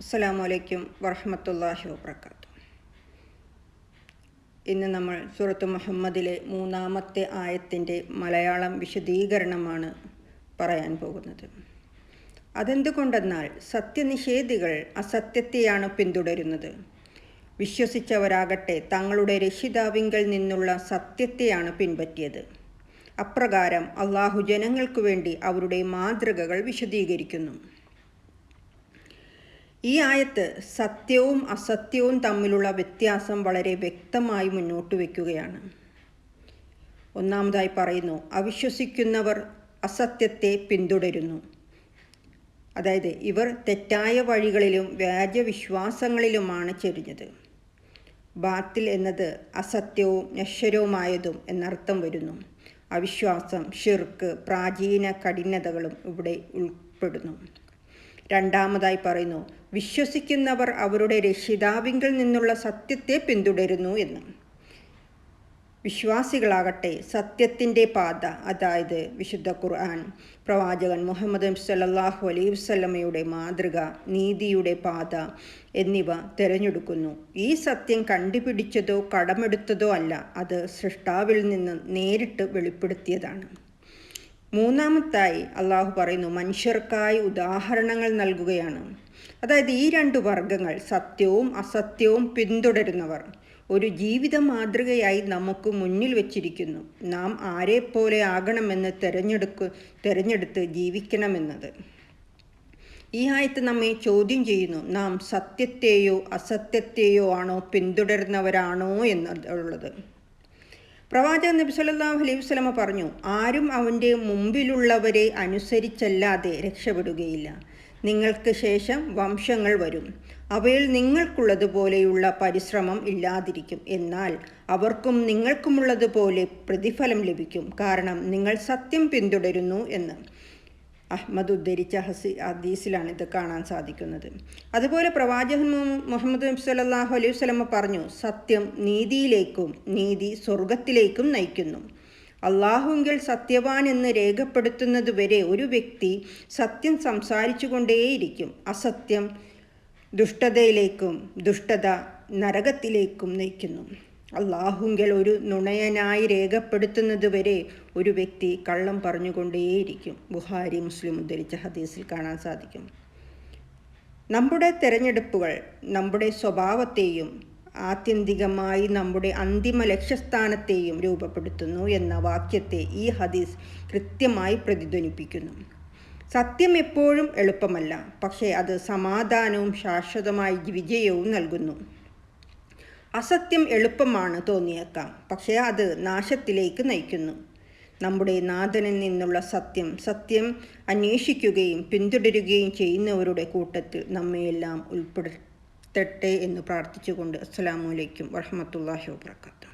അസ്സലാമു വലൈക്കും വറഹമത്തല്ലാഹി വബർക്കാത്തു ഇന്ന് നമ്മൾ സൂറത്ത് മുഹമ്മദിലെ മൂന്നാമത്തെ ആയത്തിന്റെ മലയാളം വിശദീകരണമാണ് പറയാൻ പോകുന്നത്. അതെന്തുകൊണ്ടെന്നാൽ സത്യനിഷേധികൾ അസത്യത്തെയാണ് പിന്തുടരുന്നത്. വിശ്വസിച്ചവരാകട്ടെ തങ്ങളുടെ രക്ഷിതാവിങ്കൽ നിന്നുള്ള സത്യത്തെയാണ് പിൻപറ്റിയത്. അപ്രകാരം അള്ളാഹു ജനങ്ങൾക്കു വേണ്ടി അവരുടെ മാതൃകകൾ വിശദീകരിക്കുന്നു. ഈ ആയത്ത് സത്യവും അസത്യവും തമ്മിലുള്ള വ്യത്യാസം വളരെ വ്യക്തമായി മുന്നോട്ട് വയ്ക്കുകയാണ് ഒന്നാമതായി പറയുന്നു അവിശ്വസിക്കുന്നവർ അസത്യത്തെ പിന്തുടരുന്നു. അതായത് ഇവർ തെറ്റായ വഴികളിലും വ്യാജവിശ്വാസങ്ങളിലുമാണ് ചെരിഞ്ഞത്. ബാത്തിൽ എന്നത് അസത്യവും നശ്വരവുമായതും എന്നർത്ഥം വരുന്നു. അവിശ്വാസം ഷിർക്ക് പ്രാചീന കഠിനതകളും ഇവിടെ ഉൾപ്പെടുന്നു. രണ്ടാമതായി പറയുന്നു വിശ്വസിക്കുന്നവർ അവരുടെ രക്ഷിതാവിങ്കിൽ നിന്നുള്ള സത്യത്തെ പിന്തുടരുന്നു എന്ന്. വിശ്വാസികളാകട്ടെ സത്യത്തിന്റെ പാത അതായത് വിശുദ്ധ ഖുർആൻ പ്രവാചകൻ മുഹമ്മദ് സല്ലാഹു അലൈഹി വസ്ലമയുടെ മാതൃക നീതിയുടെ പാത എന്നിവ തിരഞ്ഞെടുക്കുന്നു. ഈ സത്യം കണ്ടുപിടിച്ചതോ കടമെടുത്തതോ അല്ല അത് സൃഷ്ടാവിൽ നിന്ന് നേരിട്ട് വെളിപ്പെടുത്തിയതാണ്. മൂന്നാമത്തായി അള്ളാഹു പറയുന്നു മനുഷ്യർക്കായി ഉദാഹരണങ്ങൾ നൽകുകയാണ്. അതായത് ഈ രണ്ട് വർഗങ്ങൾ സത്യവും അസത്യവും പിന്തുടരുന്നവർ ഒരു ജീവിത മാതൃകയായി നമുക്ക് മുന്നിൽ വച്ചിരിക്കുന്നു. നാം ആരെപ്പോലെ ആകണമെന്ന് തിരഞ്ഞെടുക്കു തിരഞ്ഞെടുത്ത് ജീവിക്കണമെന്നത്. ഈ ആയത്ത് നമ്മെ ചോദ്യം ചെയ്യുന്നു നാം സത്യത്തെയോ അസത്യത്തെയോ ആണോ പിന്തുടരുന്നവരാണോ എന്നുള്ളത് പ്രവാചകൻ നബി സല്ലല്ലാഹു അലൈഹി വസല്ലമ പറഞ്ഞു ആരും അവന്റെ മുമ്പിലുള്ളവരെ അനുസരിച്ചല്ലാതെ രക്ഷപ്പെടുകയില്ല. നിങ്ങൾക്ക് ശേഷം വംശങ്ങൾ വരും. അവയിൽ നിങ്ങൾക്കുള്ളതുപോലെയുള്ള പരിശ്രമം ഇല്ലാതിരിക്കും. എന്നാൽ അവർക്കും നിങ്ങൾക്കുമുള്ളതുപോലെ പ്രതിഫലം ലഭിക്കും. കാരണം നിങ്ങൾ സത്യം പിന്തുടരുന്നു എന്ന്. അഹ്മദ് ഉദ്ധരിച്ച ഹസി ഹദീസിലാണ് ഇത് കാണാൻ സാധിക്കുന്നത്. അതുപോലെ പ്രവാചകൻ മുഹമ്മദ് നബി സല്ലാഹു അലൈഹി വസ്ലമ പറഞ്ഞു സത്യം നീതിയിലേക്കും നീതി സ്വർഗത്തിലേക്കും നയിക്കുന്നു. അള്ളാഹുങ്കിൽ സത്യവാൻ എന്ന് രേഖപ്പെടുത്തുന്നത് വരെ ഒരു വ്യക്തി സത്യം സംസാരിച്ചു കൊണ്ടേയിരിക്കും അസത്യം ദുഷ്ടതയിലേക്കും ദുഷ്ടത നരകത്തിലേക്കും നയിക്കുന്നു. അള്ളാഹുങ്കൽ ഒരു നുണയനായി രേഖപ്പെടുത്തുന്നത് വരെ ഒരു വ്യക്തി കള്ളം പറഞ്ഞുകൊണ്ടേയിരിക്കും. ബുഹാരി മുസ്ലിം ഉദ്ധരിച്ച ഹദീസിൽ കാണാൻ സാധിക്കും. നമ്മുടെ തിരഞ്ഞെടുപ്പുകൾ നമ്മുടെ സ്വഭാവത്തെയും ആത്യന്തികമായി നമ്മുടെ അന്തിമ ലക്ഷ്യസ്ഥാനത്തെയും രൂപപ്പെടുത്തുന്നു എന്ന വാക്യത്തെ ഈ ഹദീസ് കൃത്യമായി പ്രതിധ്വനിപ്പിക്കുന്നു. സത്യം എപ്പോഴും എളുപ്പമല്ല പക്ഷേ അത് സമാധാനവും ശാശ്വതമായി വിജയവും നൽകുന്നു. അസത്യം എളുപ്പമാണ് തോന്നിയേക്കാം. പക്ഷേ അത് നാശത്തിലേക്ക് നയിക്കുന്നു. നമ്മുടെ നാഥനിൽ നിന്നുള്ള സത്യം സത്യം അന്വേഷിക്കുകയും പിന്തുടരുകയും ചെയ്യുന്നവരുടെ കൂട്ടത്തിൽ നമ്മയെല്ലാം ഉൾപ്പെടുത്തട്ടെ എന്ന് പ്രാർത്ഥിച്ചുകൊണ്ട് അസ്സലാമലൈക്കും വറഹമത്തല്ലാഹി വാബർക്കാത്തു